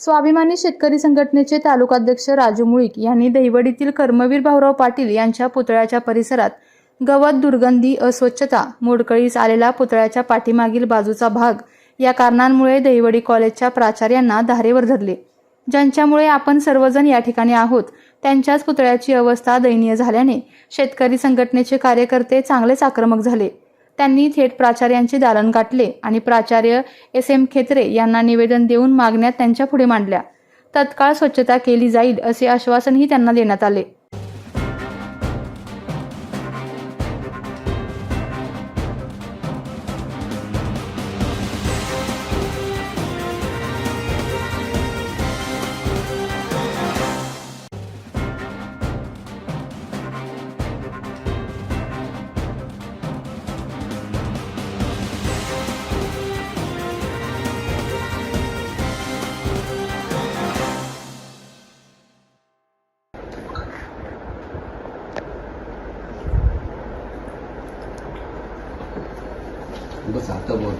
स्वाभिमानी शेतकरी संघटनेचे तालुकाध्यक्ष राजू मुळीक यांनी दहिवडीतील कर्मवीर भाऊराव पाटील यांच्या पुतळ्याच्या परिसरात गवत दुर्गंधी अस्वच्छता मोडकळीस आलेला पुतळ्याच्या पाठीमागील बाजूचा भाग या कारणांमुळे दहिवडी कॉलेजच्या प्राचार्यांना धारेवर धरले. ज्यांच्यामुळे आपण सर्वजण या ठिकाणी आहोत त्यांच्याच पुतळ्याची अवस्था दयनीय झाल्याने शेतकरी संघटनेचे कार्यकर्ते चांगलेच आक्रमक झाले. त्यांनी थेट प्राचार्यांचे दालन गाठले आणि प्राचार्य एस एम खेत्रे यांना निवेदन देऊन मागण्या त्यांच्या पुढे मांडल्या. तत्काळ स्वच्छता केली जाईल असे आश्वासनही त्यांना देण्यात आले. आता बोल.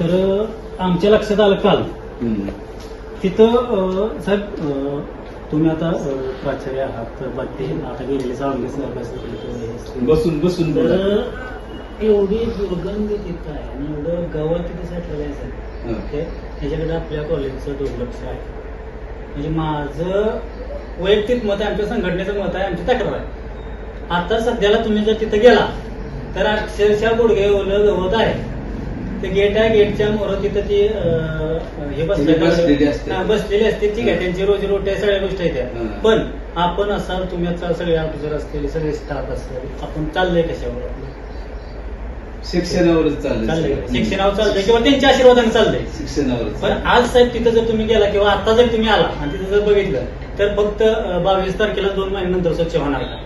तर आमच्या लक्षात आलं काल. हम्म. तिथं अं, साहेब अं, तुम्ही आता अं, प्राचार्य आहात तर बाकी आता गेलेले सर बसून बसून बोला. तर एवढी दुर्गंध तिथं आहे आणि एवढं गवत तिथे साठलेलं आहे साहेब. हं. ओके? ह्याच्याकडे आपल्या कॉलेजचं दुर्लक्ष आहे. म्हणजे माझं वैयक्तिक मत आहे आमच्या संघटनेचं मत आहे आमची तक्रार आहे आता सध्याला तुम्ही जर तिथं गेला तर अक्षरशः गुडघे ओलं गवत आहे ते गेट आहे गेटच्या मोर तिथं ती हे बसलेली असते. बसलेली असते ठीक आहे त्यांची रोजी रोटी आहे सगळ्या गोष्टी आहेत त्या. पण आपण असाल तुम्ही सगळे ऑफिसर असतील सगळे स्टाफ असेल आपण चाललंय कशावर आपलं? शिक्षणावरच चाललंय. शिक्षणावर चाललंय किंवा त्यांच्या आशीर्वादाने चाललंय. शिक्षणावरच पण. आज साहेब तिथं जर तुम्ही गेला किंवा आता जर तुम्ही आला आणि तिथं जर बघितलं तर फक्त बावीस तारखेला दोन महिन्यानंतर स्वच्छ होणार का?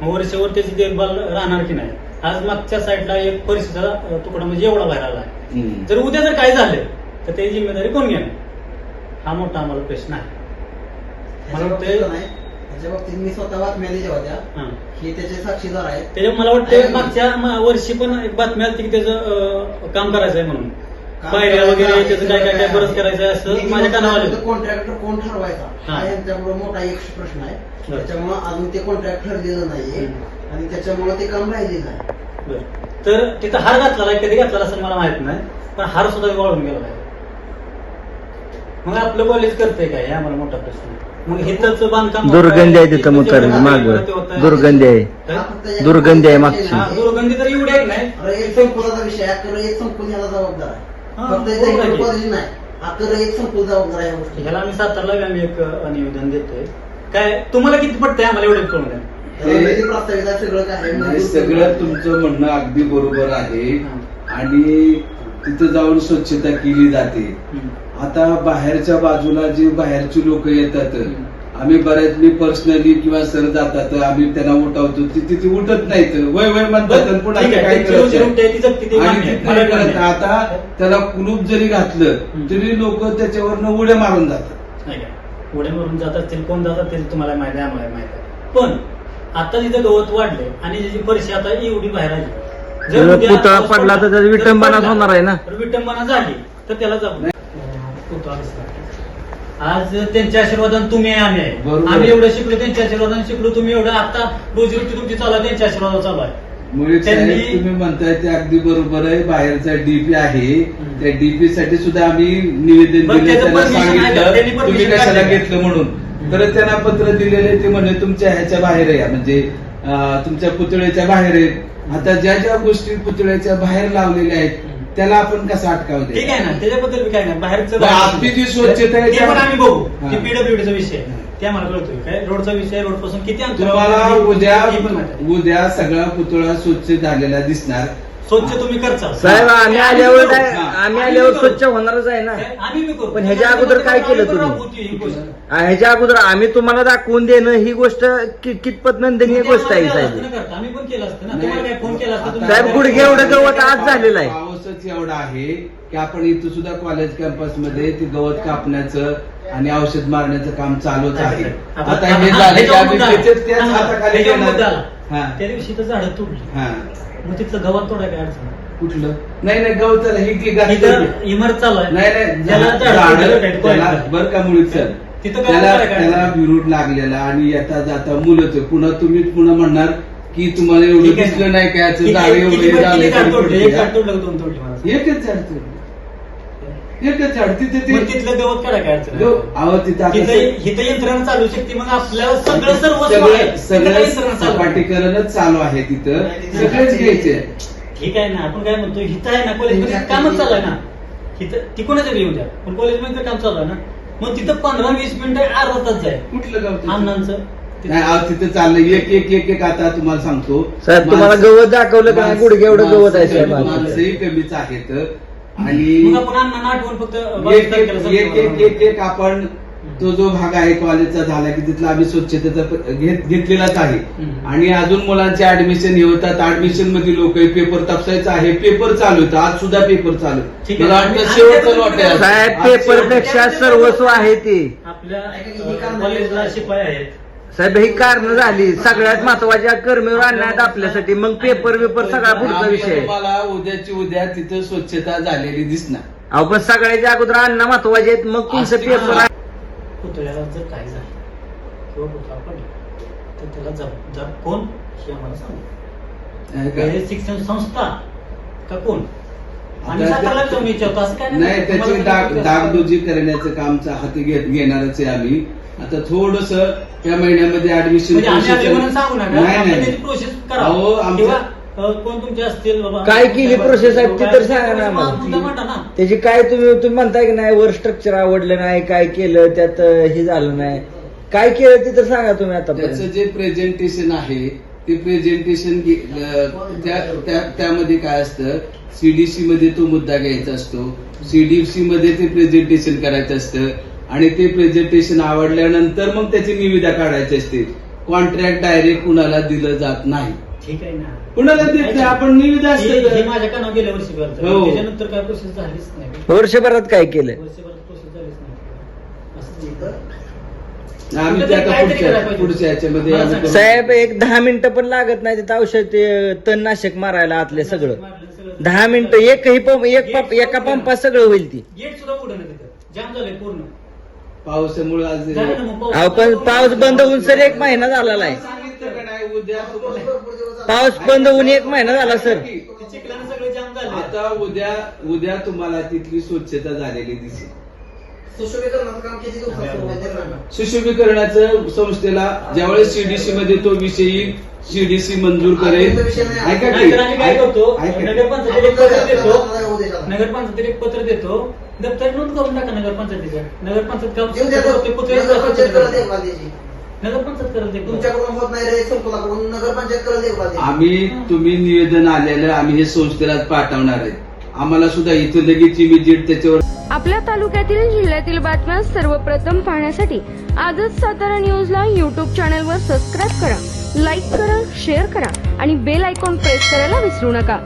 मग वर्षभर त्याची देखभाल राहणार की नाही? आज मागच्या साईडला एक परिस्थितीचा तुकडा म्हणजे एवढा बाहेर आला आहे. जर उद्या जर काय झालं तर त्याची जिम्मेदारी कोण घेणार? हा मोठा आम्हाला प्रश्न आहे. मला नाही त्याच्या बाबतीत मी स्वतः बातम्या दिल्या होत्या हा. हे त्याचे साक्षीदार आहेत त्याच्यात मला वाटतं मागच्या वर्षी पण एक बातमी आली की त्याचं काम करायचं आहे म्हणून पायऱ्या वगैरे त्याचं काय काय काय बरंच करायचं असं माझ्या कानावर. कॉन्ट्रॅक्टर कोण ठरवायचा हा. यांच्यापुढे मोठा एक प्रश्न आहे. त्याच्यामुळे अजून ते कॉन्ट्रॅक्ट ठरलेलं नाहीये. आणि त्याच्यामुळे ते काम राहिलेलं आहे. तर तिथं हार घातला कधी घातला असं मला माहीत नाही पण हार सुद्धा वाळून गेला आहे मग आपलं कॉलेज करतंय काय हे आम्हाला मोठा प्रश्न. मग हिथंच बांधकाम दुर्गंधी आहे तिथं मग जेवढं माग. दुर्गंधी आहे? हा दुर्गंधी आहे मागची. हा, दुर्गंधी तर एवढी आहे नाही अरे एक संकुलाचा विषय आहे अकरा एक संकुल याला जबाबदार आहे फक्त इथे की. कॉलेज नाही अकरा एक संकुल जबाबदार आहे या गोष्टी ह्याला आम्ही सातारला आम्ही एक अ, निवेदन देतोय काय तुम्हाला किती पडतंय आम्हाला एवढं कळून द्या त्याला सगळं काय आहे. नाही, सगळं तुमचं म्हणणं अगदी बरोबर आहे आणि तिथं जाऊन स्वच्छता केली जाते हम्म. आता बाहेरच्या बाजूला जे बाहेरची लोक येतात. आम्ही बऱ्याच मी पर्सनली किंवा सर जातात आम्ही त्यांना उठवतो ती तिथे उठत नाहीत वय वय म्हणतात आणि ते ती ती. ते. आता त्याला कुलूप जरी घातलं. तरी लोक त्याच्यावरनं उड्या मारून जातात नाही का? पुढे मरून जात असतील कोण जात असतील तुम्हाला माहिती आहे आम्हाला माहिती आहे पण आता जिथं गवत वाढले आणि त्याची परिषद आता एवढी बाहेर आली जर पुतळा पडला तर त्याची पडला, होणार आहे ना. तर विटंबना झाली तर त्याला जाऊ. आज त्यांच्या आशीर्वादाने तुम्ही आहे आम्ही आहे. आम्ही एवढं शिकलो त्यांच्या आशीर्वादाने शिकलो तुम्ही एवढं आता रोजी रोटी तुमची चालू आहे त्यांच्या आशीर्वादावर चालू आहे तुम्ही म्हणताय ते अगदी बरोबर आहे बाहेरचा डीपी आहे. त्या डीपी साठी सुद्धा आम्ही निवेदन दिले त्यांना आहे? सांगितलं तुम्ही कशाला? घेतलं म्हणून तर त्यांना पत्र दिलेले ते म्हणले तुमच्या ह्याच्या बाहेर आहे म्हणजे तुमच्या पुतळ्याच्या बाहेर आहेत आता ज्या ज्या गोष्टी पुतळ्याच्या बाहेर लावलेल्या आहेत. त्याला आपण कसं अटकाव ठीक? आहे ना त्याच्याबद्दल बी काय नाही बाहेरचं बरं, आपली जी स्वच्छता आहे ते त्या- आम्ही बघू हा. की पीडब्ल्यूडीचा विषय आहे. ते आम्हाला कळतोय काय रोडचा विषय रोडपासून किती अंतर तुम्हाला उद्या पण माहिती आहे. उद्या सगळा पुतळा स्वच्छ झालेला दिसणार स्वच्छ तुम्ही करचा साहेब आम्ही आल्यावर. काय-. आम्ही आल्यावर स्वच्छ होणारच आहे ना आम्ही बी करू पण ह्याच्या अगोदर काय केलं तुम्ही? होती ही गोष्ट. आ, ह्याच्या अगोदर आम्ही तुम्हाला दाखवून देणं ही गोष्ट कि- कितपत नंदनीय गोष्ट आहे साहेब ना करता. आम्ही पण केलं असतं ना नाही. तुम्हाला काय फोन केला असता तुम्ही- साहेब, गुडघे एवढं गवत आज झालेलं आहे. पाऊसच एवढा आहे की आपण इथं सुद्धा कॉलेज कॅम्पसमध्ये ते गवत कापण्याचं आणि औषध मारण्याचं काम चालूच आहे आता हे झाले की ह्याच्यावर आम्ही मुद्दा आला. त्याच्यात त्याच हाताखाली ह्याच्यावर घेणार. मुद्दा आला. हा. त्या दिवशी तर झाडं तोडली हा मग तिथलं गवत तोडा काय अडचण कुठलं नाही नाही गवताला ही की. इमारत चालू आहे नाही नाही ज्याला झाड- झाडं त्याला. बर का मुळीच सर तिथं काय त्याला विरोध लागलेला आणि येता जाता मुलंच पुन्हा तुम्ही पुन्हा म्हणणार की तुम्हाला एवढं ठीक आहे. दिसलं नाही काय किती- झाडे किती- एवढे किती झाले झाड तोडले? एक झाड तरी तोडलं का दोन तोडली मला एकच झाड तोडलं. एकच झाड तिथे ते मग तिथलं गवत काढा काय अडचण? जो- आहे? अहो तिथे आता तिथं यंत्रणा चालू शकते मग आपल्याला सगळं सर्व सगळं सगळं सपाटीकरणच चालू आहे तिथं. सगळेच घ्यायचे ठीक आहे ना आपण काय म्हणतो हिथं आहे ना कॉलेजमध्ये कामच चालू आहे ना. हिथं ती कोणाच्या येऊ द्या पण कॉलेजमध्ये तर काम चालू आहे ना. मग तिथं पंधरा वीस मिनिटं अर्धा तास जाईल. कुठलं गाव तिथं? अण्णांचं. नाही अहो तिथं चाललंय. एक एक एक एक आता तुम्हाला सांगतो. साहेब तुम्हाला माणसं- गवत दाखवलं का? माणसं- गुडघे एवढं गवत आहे साहेब माणसं- आता. माणसंही कमीच आहेत. मग आणि आपण अण्णांना आठवण फक्त एक बावीस एक तारखेला एक एक सांगतो. एक एक आपण तो जो भाग आहे कॉलेजचा झाला की तिथला आम्ही स्वच्छतेचा प- घेत- घेतलेलाच आहे हम्म. आणि अजून मुलांचे ऍडमिशन हे होतात ऍडमिशनमध्ये लोक पेपर तपासायचा आहे पेपर चालू होतं आज सुद्धा पेपर चालू आहे. ठीक आहे. मला वाटतं आणि- शेवटचं आणि- लॉट आहे. साहेब आज पेपरपेक्षा सर्वस्व आहे ते आपल्या अं, कॉलेजला शिपाई आहेत साहेब ही कारण झाली सगळ्यात महत्त्वाच्या कर्मीवर आणण्यात आपल्यासाठी मग पेपर पेपर सगळा पुढचा विषय आहे. तुम्हाला उद्याची उद्या तिथं स्वच्छता झालेली दिसणार अहो पण सगळ्याच्या अगोदर अन्न महत्त्वाचे आहेत मग तुमचं पेपर. आहे. पुतळ्याला जर काय झालं किंवा पुतळा पडला तर त्याला जब जब कोण हे आम्हाला सांगा? हे शिक्षण संस्था का कोण आणि आता सातारला त्या- जाऊन विचारतो असं काय नाही त्याची तुम्हाला डाग डागडुजी करण्याचं काम चा- हाती घे- घेणारच आहे आम्ही आता थोडस या महिन्यामध्ये ऍडमिशन म्हणजे त्याची प्रोसेस कोण तुमचे असतील बाबा? काय केली process आहे ती तर सांगा ना आम्हाला. त्याची काय तुम्ही तुम्ही म्हणताय की नाही वर स्ट्रक्चर आवडलं नाही काय केलं त्यात हे झालं नाही. काय केलं ते तर सांगा तुम्ही त्याचं आतापर्यंत जे प्रेझेंटेशन आहे ते प्रेझेंटेशन त्यामध्ये काय असतं सीडीसी मध्ये तो मुद्दा घ्यायचा असतो. सीडीसी मध्ये ते प्रेझेंटेशन करायचं असतं. आणि ते प्रेझेंटेशन आवडल्यानंतर मग त्याची निविदा काढायची असते. कॉन्ट्रॅक्ट डायरेक्ट कुणाला दिलं जात नाही. ठीक आहे ना. कुणाला देत नाही? आपण निविदा हे- हे असते माझ्या कानावर गेल्या वर्षी कळतं. हो. त्याच्यानंतर काय प्रोसेस झालीच नाही. वर्षभरात काय केलं? वर्षभरात प्रोसेस झालीच नाही. असं तिथं आम्ही कुठं त्या तरी आता काहीतरी पुढच्या करायला पाहिजे. पुढच्या याच्यामध्ये मला आम्ही सांगा. करू. साहेब एक दहा मिनिटं पण लागत नाही. तिथं औषध ते तणनाशक मारायला आतले सगळं. दहा मिनिटं एकही पंप एक पंप एका पंपात सगळं होईल ती. गेट सुद्धा उघडं नाही तिथं. जाम झालंय पूर्ण. पावसामुळे आज अहो पण पाऊस बंद होऊन सर एक महिना झालेला आहे. सांगितलं का नाही उद्या. पाऊस बंद होऊन एक महिना झाला सर. ते चिखलानं सगळं जाम झालं. आता उद्या उद्या तुम्हाला तिथली स्वच्छता झालेली दिसेल. सुशोभीकरणाचं संस्थेला ज्यावेळेस सीडीसी मध्ये तो विषय येईल सीडीसी मंजूर करेल. ऐका की नाहीतर आम्ही काय करतो. नगरपंचायतीत एक पत्र देतो. एक पत्र दप्तर नोंद करून टाका नगरपंचायतीचं नगरपंचायत काम येऊ द्या ते पुतळे नगरपंचायत देखभाल. नगरपंचायत करत तुमच्याकडून होत नाही रे संकुलाकडून. नगरपंचायत देखभाल. आम्ही तुम्ही निवेदन आलेलं आम्ही हे संस्थेला पाठवणार आहे. आम्हाला सुद्धा इथं लगेचची विजिट त्याच्यावर आपल्या तालुक्यातील जिल्ह्यातील बातम्या सर्वप्रथम पाहण्यासाठी आजच सातारा न्यूजला यूट्यूब चॅनलवर सबस्क्राईब करा लाईक करा शेअर करा आणि बेल आयकॉन प्रेस करायला विसरू नका.